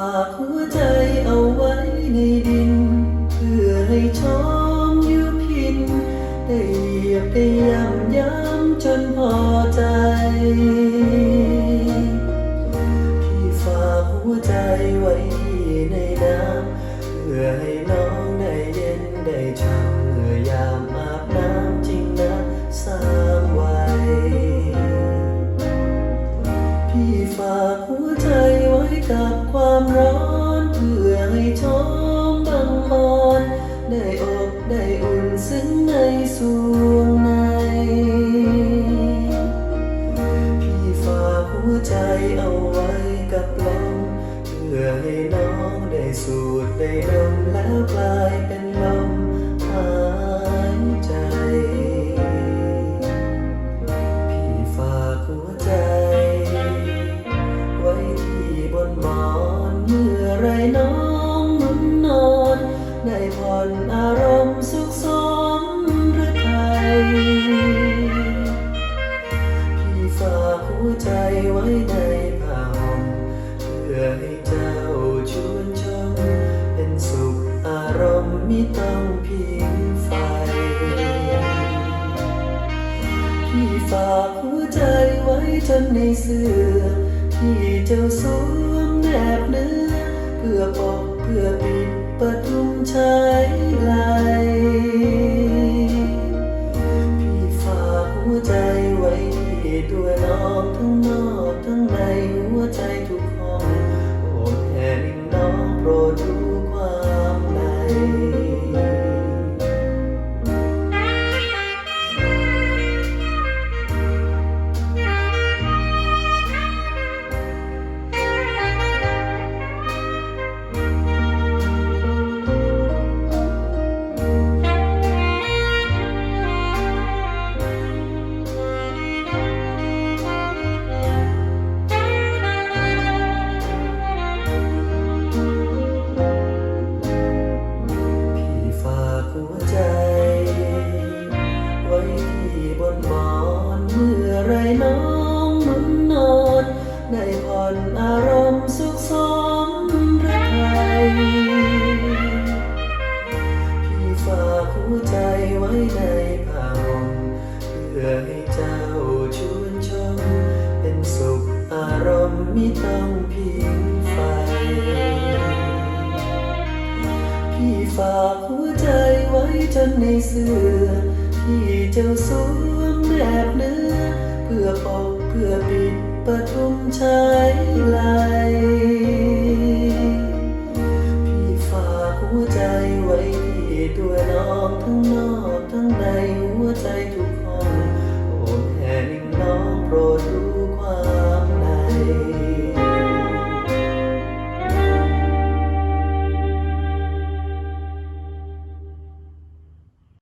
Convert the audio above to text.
ฝากหัวใจเอาไว้ในดิน เพื่อให้ชมยุพิน ได้เหยียบได้ย่ำย้ำจนพอใจ พี่ฝากหัวใจไว้ในน้ำ เพื่อให้น้องได้เย็นได้ช่ำเมื่อยามอาบน้ำจริงนะสร้างไว้พี่ฝากหัวใจไว้กับ ซึ้งในสวงใน พี่ฝากหัวใจเอาไว้กับลมเพื่อให้น้องได้สูดได้ดมแล้วกลายเป็นลมหายใจ พี่ฝากหัวใจ ไว้ที่บนหมอนเมื่อไรน้องหนุนนอนได้ผ่อนอา ฝากหัวใจไว้ในผ้าห่มเพื่อให้เจ้าชวนชม เป็นสุขอารมณ์มิต้องพิงไฟพี่ฝากหัวใจไว้จนในเสื้อที่เจ้าสวมแนบเนื้อ เพื่อปกเพื่อปิดประทุมชายไหลพี่ฝากหัวใจ ไว้ที่ตัวน้องทั้งนอกทั้งใน หัวใจ ไว้ที่บนหมอนเมื่อไรน้องหนุนนอนได้ผ่อนอารมณ์สุขสมรไทยพี่ฝากหัวใจไว้ในผ้าห่มเพื่อให้เจ้าชวนชม เป็นสุขอารมณ์มิต้อง พี่ฝากหัวใจไว้จนในเสื้อ พี่จะสวมแบบเนื้อ เพื่อปกเพื่อปิดประทุมชายไหลพี่ฝากหัวใจไว้ที่ตัวน้องทั้งนอกทั้งในหัวใจทุก